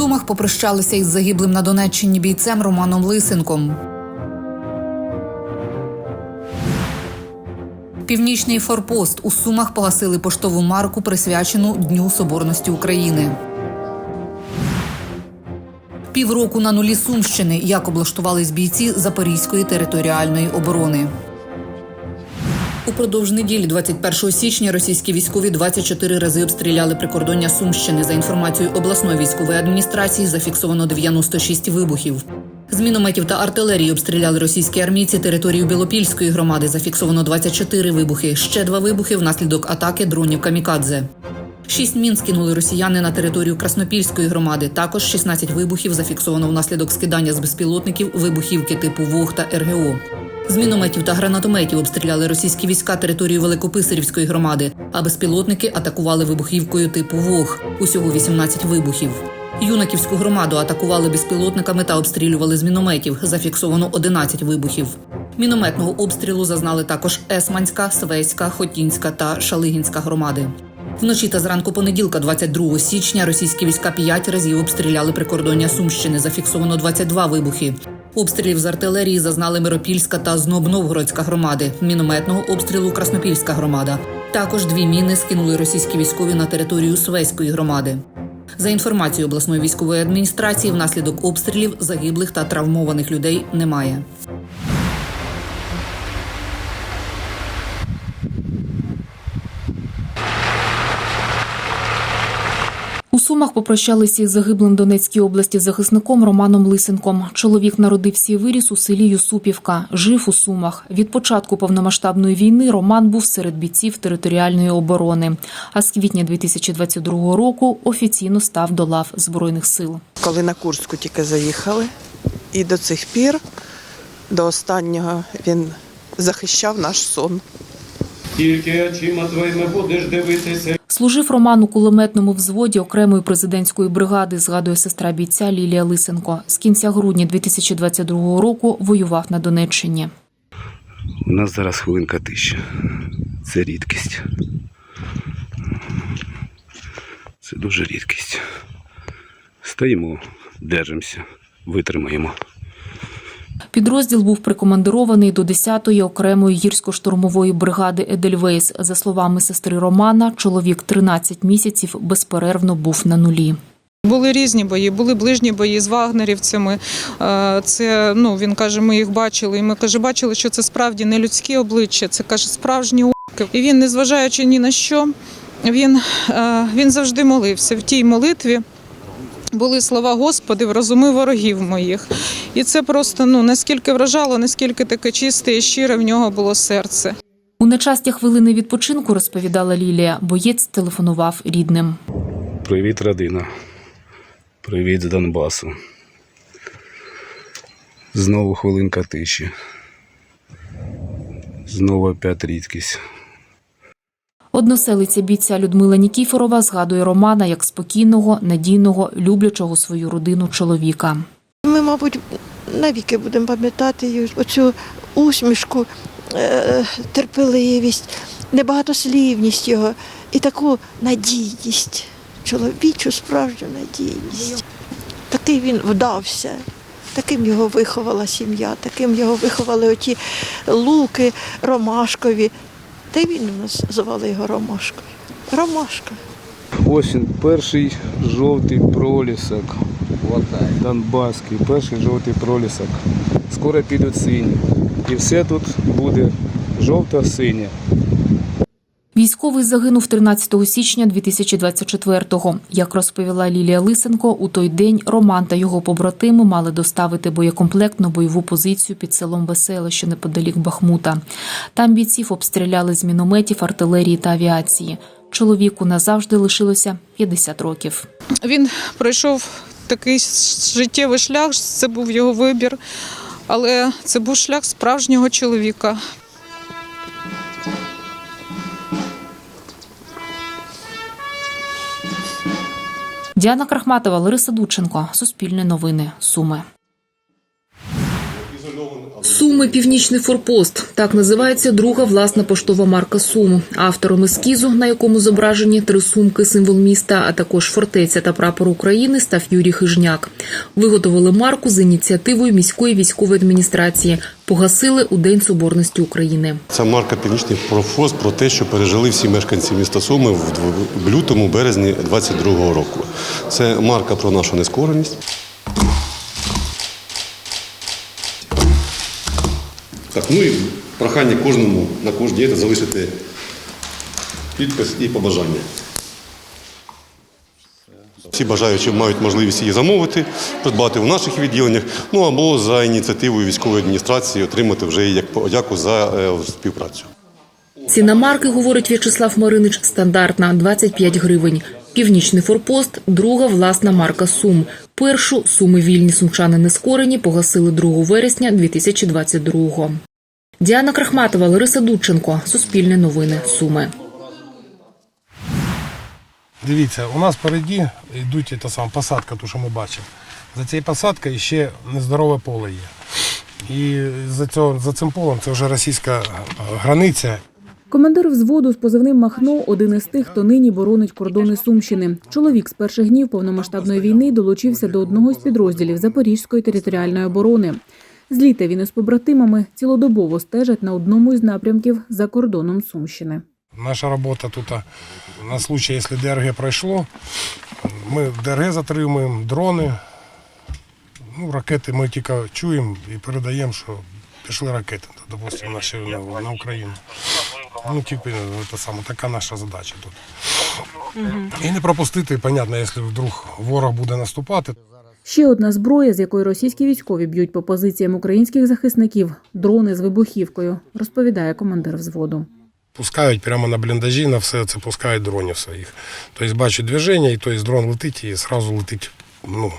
Сумах попрощалися із загиблим на Донеччині бійцем Романом Лисенком. Північний форпост у Сумах погасили поштову марку, присвячену Дню Соборності України. Півроку на нулі Сумщини, як облаштувались бійці Запорізької територіальної оборони. Упродовж неділі, 21 січня, російські військові 24 рази обстріляли прикордоння Сумщини. За інформацією обласної військової адміністрації, зафіксовано 96 вибухів. З мінометів та артилерії обстріляли російські армійці територію Білопільської громади. Зафіксовано 24 вибухи. Ще два вибухи внаслідок атаки дронів Камікадзе. Шість мін скинули росіяни на територію Краснопільської громади. Також 16 вибухів зафіксовано внаслідок скидання з безпілотників вибухівки типу ВОГ та РГО. З мінометів та гранатометів обстріляли російські війська територію Великописарівської громади, а безпілотники атакували вибухівкою типу ВОГ. Усього 18 вибухів. Юнаківську громаду атакували безпілотниками та обстрілювали з мінометів. Зафіксовано 11 вибухів. Мінометного обстрілу зазнали також Есманська, Свеська, Хотінська та Шалигінська громади. Вночі та зранку понеділка, 22 січня, російські війська п'ять разів обстріляли прикордоння Сумщини. Зафіксовано 22 вибухи. Обстрілів з артилерії зазнали Миропільська та Знобновгородська громади. Мінометного обстрілу Краснопільська громада. Також дві міни скинули російські військові на територію Свеської громади. За інформацією обласної військової адміністрації, внаслідок обстрілів загиблих та травмованих людей немає. Сумах попрощалися із загиблим Донецькій області захисником Романом Лисенком. Чоловік народився і виріс у селі Юсупівка, жив у Сумах. Від початку повномасштабної війни Роман був серед бійців територіальної оборони. А з квітня 2022 року офіційно став до лав збройних сил. Коли на Курську тільки заїхали, і до цих пір, до останнього, він захищав наш сон. Тільки очима твоїми будеш дивитися. Служив Роман у кулеметному взводі окремої президентської бригади, згадує сестра бійця Лілія Лисенко. З кінця грудня 2022 року воював на Донеччині. У нас зараз хвилинка тиші. Це рідкість. Це дуже рідкість. Стоїмо, держимося, витримаємо. Підрозділ був прикомандирований до 10-ї окремої гірсько-штурмової бригади Едельвейс. За словами сестри Романа, чоловік 13 місяців безперервно був на нулі. Були різні бої, були ближні бої з вагнерівцями. Е, Це ну він каже, ми їх бачили. І ми каже, бачили, що це справді не людські обличчя, це каже, справжні орки. І він, незважаючи ні на що, він, е, він завжди молився. В тій молитві були слова Господи, врозуми ворогів моїх. І це просто ну наскільки вражало, наскільки таке чисте і щире в нього було серце. У нечасті хвилини відпочинку розповідала Лілія. Боєць телефонував рідним. Привіт, родина. Привіт з Донбасу. Знову хвилинка тиші. Знову опять рідкість. Односелиця бійця Людмила Нікіфорова згадує Романа як спокійного, надійного, люблячого свою родину чоловіка. Ми, мабуть, навіки будемо пам'ятати оцю усмішку, е, терпеливість, небагатослівність його і таку надійність, чоловічу справжню надійність. Такий він вдався, таким його виховала сім'я, таким його виховали оті луки ромашкові. Та й він у нас звали його Ромашкою. Ромашка. Осінь, перший жовтий пролісок. Донбаський, перший жовтий пролісок. Скоро підуть сині. І все тут буде жовто-синє. Військовий загинув 13 січня 2024-го. Як розповіла Лілія Лисенко, у той день Роман та його побратими мали доставити боєкомплект на бойову позицію під селом Веселе, що неподалік Бахмута. Там бійців обстріляли з мінометів, артилерії та авіації. Чоловіку назавжди лишилося 50 років. Він пройшов такий життєвий шлях, це був його вибір, але це був шлях справжнього чоловіка. Діана Крахматова, Лариса Дученко, Суспільне новини, Суми. Суми Північний форпост так називається друга власна поштова марка Сум. Автором ескізу, на якому зображені три сумки, символ міста, а також фортеця та прапор України, став Юрій Хижняк. Виготовили марку з ініціативою міської військової адміністрації. Погасили у День Соборності України. Це марка Північний профоз про те, що пережили всі мешканці міста Суми в лютому, березні 22-го року. Це марка про нашу нескореність. Так, ну і прохання кожному на кожній дієті залишити підпис і побажання. Всі бажаючі мають можливість її замовити, придбати у наших відділеннях, ну або за ініціативою військової адміністрації отримати вже як подяку за е, співпрацю. Ціна марки, говорить В'ячеслав Маринич, стандартна 25 гривень. Північний форпост друга власна марка Сум. Першу суми вільні сумчани нескорені погасили 2 вересня 2022-го. Діана Крахматова, Лариса Дудченко. Суспільне новини. Суми. Дивіться, у нас впереді йдуть та сама посадка, ту, що ми бачимо. За цією посадкою ще нездорове поле є. І за, цього, за цим полем це вже російська е, границя. Командир взводу з позивним Махно один із тих, хто нині боронить кордони Сумщини. Чоловік з перших днів повномасштабної війни долучився до одного з підрозділів Запорізької територіальної оборони. З літа він із побратимами цілодобово стежать на одному із напрямків за кордоном Сумщини. Наша робота тут на случай, якщо ДРГ пройшло, ми ДРГ затримуємо, дрони. Ну, ракети ми тільки чуємо і передаємо, що пішли ракети, допустимо, на Україну. Ну, тільки це саме, така наша задача тут. І не пропустити, понятно, якщо вдруг ворог буде наступати, Ще одна зброя, з якої російські військові б'ють по позиціям українських захисників дрони з вибухівкою, розповідає командир взводу. пускають прямо на бліндажі, на все це пускають дронів своїх. Тобто бачать движення, і тобто дрон летить і одразу летить ну,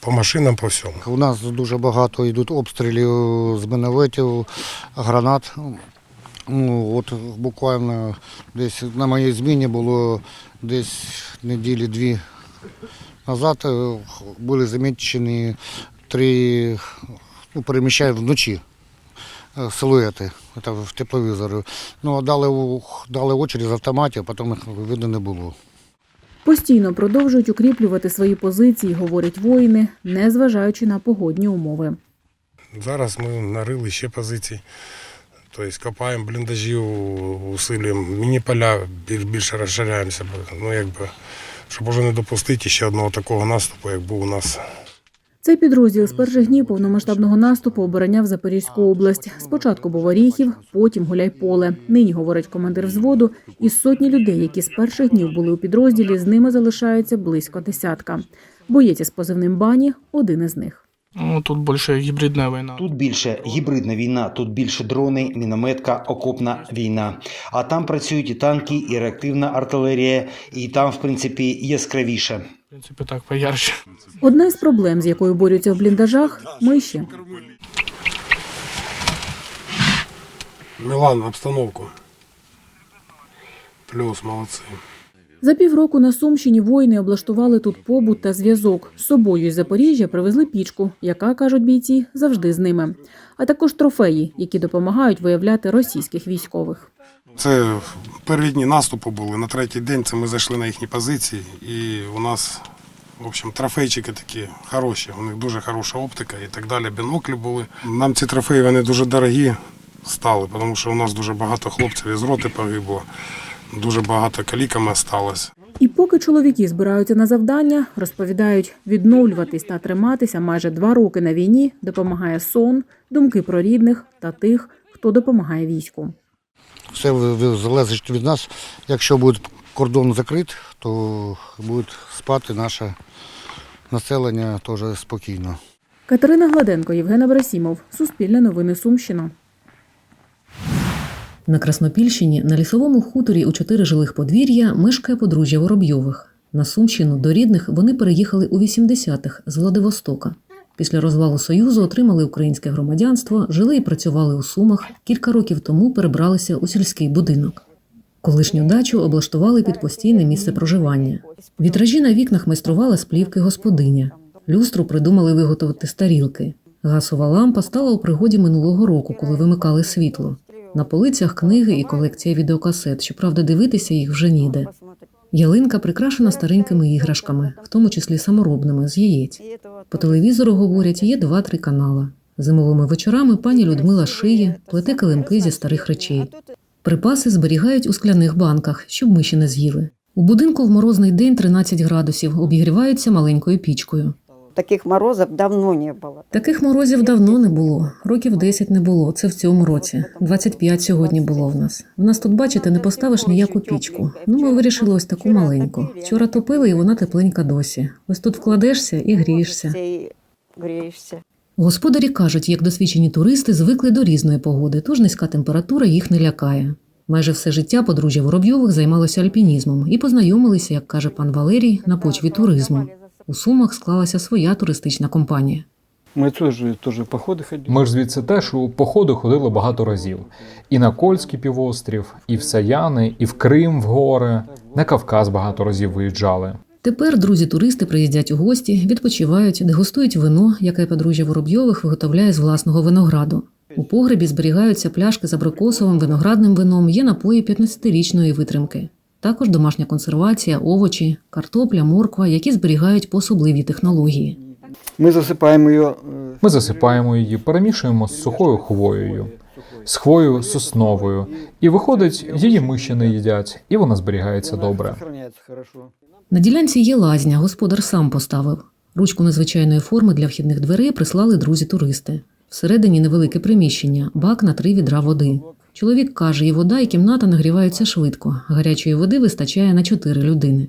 по машинам, по всьому. У нас дуже багато йдуть обстрілів з мінометів, гранат. Ну, от буквально десь на моїй зміні було десь неділі дві назад е, були замічені три, ну, переміщають вночі е, силуети це в тепловізорі. Ну, дали, дали очі з автоматів, а потім їх видно не було. Постійно продовжують укріплювати свої позиції, говорять воїни, незважаючи на погодні умови. Зараз ми нарили ще позиції. Тобто копаємо бліндажі, у- усилюємо міні-поля, більш, більше розширяємося. Ну, якби, щоб уже не допустити ще одного такого наступу, як був у нас Цей підрозділ з перших днів повномасштабного наступу обороняв Запорізьку область. Спочатку був Оріхів, потім Гуляйполе. Нині, говорить командир взводу, із сотні людей, які з перших днів були у підрозділі, з ними залишається близько десятка. Боєць із позивним бані один із них. Ну, тут більше гібридна війна. Тут більше гібридна війна, тут більше дрони, мінометка, окопна війна. А там працюють і танки, і реактивна артилерія, і там, в принципі, яскравіше. В принципі, так поярче. Одна із проблем, з якою борються в бліндажах миші. Мілан, обстановку. Плюс, молодці. За півроку на Сумщині воїни облаштували тут побут та зв'язок. З собою із Запоріжжя привезли пічку, яка, кажуть бійці, завжди з ними. А також трофеї, які допомагають виявляти російських військових. Це перві дні наступу були. На третій день це ми зайшли на їхні позиції, і у нас, в общем, трофейчики такі хороші. У них дуже хороша оптика і так далі. Біноклі були. Нам ці трофеї вони дуже дорогі стали, тому що у нас дуже багато хлопців із роти погибло, дуже багато каліками сталося. І поки чоловіки збираються на завдання, розповідають, відновлюватись та триматися майже два роки на війні допомагає сон, думки про рідних та тих, хто допомагає війську. Все залежить від нас. Якщо буде кордон закрит, то буде спати наше населення теж спокійно. Катерина Гладенко, Євген Абрасімов, Суспільне новини Сумщина. На Краснопільщині на лісовому хуторі у чотири жилих подвір'я мешкає подружжя Воробйових. На Сумщину до рідних вони переїхали у 80-х з Владивостока. Після розвалу Союзу отримали українське громадянство, жили і працювали у Сумах. Кілька років тому перебралися у сільський будинок. Колишню дачу облаштували під постійне місце проживання. Вітражі на вікнах майструвала з плівки господиня. Люстру придумали виготовити з тарілки. Газова лампа стала у пригоді минулого року, коли вимикали світло. На полицях книги і колекція відеокасет. Щоправда, дивитися їх вже ніде. Ялинка прикрашена старенькими іграшками, в тому числі саморобними з яєць. По телевізору говорять, є два-три канала. Зимовими вечорами пані Людмила шиє, плете килимки зі старих речей. Припаси зберігають у скляних банках, щоб миші не з'їли. У будинку в морозний день 13 градусів, обігріваються маленькою пічкою. Таких морозов давно не было. Таких морозів давно не було. Років 10 не було. Це в цьому році. 25 сьогодні було в нас. В нас тут, бачите, не поставиш ніяку пічку. Ну, ми вирішили ось таку маленьку. Вчора топили, і вона тепленька досі. Ось тут вкладешся і грієшся. Господарі кажуть, як досвідчені туристи звикли до різної погоди, тож низька температура їх не лякає. Майже все життя подружжя Воробйових займалося альпінізмом і познайомилися, як каже пан Валерій, на почві туризму. У Сумах склалася своя туристична компанія. Ми теж, теж походи ходили. Ми ж звідси теж у походи ходили багато разів. І на Кольський півострів, і в Саяни, і в Крим в гори. На Кавказ багато разів виїжджали. Тепер друзі-туристи приїздять у гості, відпочивають, дегустують вино, яке подружжя Воробйових виготовляє з власного винограду. У погребі зберігаються пляшки з абрикосовим виноградним вином, є напої 15-річної витримки. Також домашня консервація, овочі, картопля, морква, які зберігають по особливій технології. Ми засипаємо її. е, Ми засипаємо її, перемішуємо з сухою хвоєю, з хвоєю сосновою. І виходить, її миші не їдять, і вона зберігається добре. На ділянці є лазня, господар сам поставив. Ручку незвичайної форми для вхідних дверей прислали друзі-туристи. Всередині невелике приміщення, бак на три відра води. Чоловік каже, і вода, і кімната нагріваються швидко. Гарячої води вистачає на чотири людини.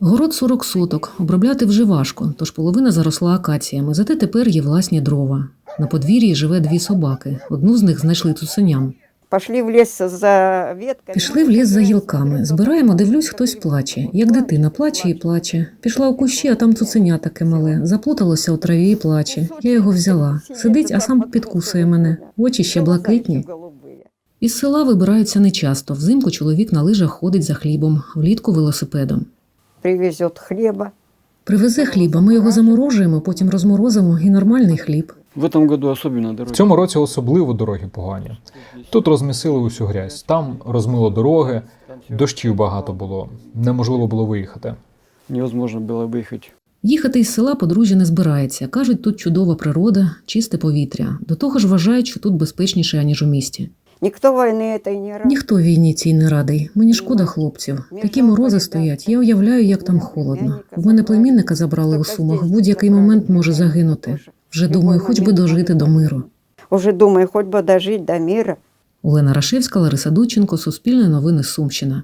Город 40 соток, обробляти вже важко, тож половина заросла акаціями, зате тепер є власні дрова. На подвір'ї живе дві собаки. Одну з них знайшли цуценям. Пошли в лес за ветками. Пішли в ліс за гілками. Збираємо, дивлюсь, хтось плаче. Як дитина плаче і плаче. Пішла у кущі, а там цуценя таке мале. Заплуталося у траві і плаче. Я його взяла. Сидить, а сам підкусує мене. Очі ще блакитні. Із села вибираються нечасто. Взимку чоловік на лижах ходить за хлібом, влітку велосипедом. Привезет хлеба. Привезе хліба, ми його заморожуємо, потім розморозимо і нормальний хліб. В этом году особенно дороги. В цьому році особливо дороги погані. Тут розмісили усю грязь, там розмило дороги, дощів багато було, неможливо було виїхати. Невозможно было выехать. Їхати із села подружжя не збирається. Кажуть, тут чудова природа, чисте повітря. До того ж вважають, що тут безпечніше, аніж у місті. Никто войны этой не рад. Ніхто війні цій не радий. Мені шкода хлопців. Такі морози стоять. Я уявляю, як там холодно. В мене племінника забрали у сумах. В будь-який момент може загинути. Вже думаю, хоч би дожити до миру. Уже думаю, хоть бы дожить до мира. Олена Рашевська, Лариса Дученко, Суспільне новини Сумщина.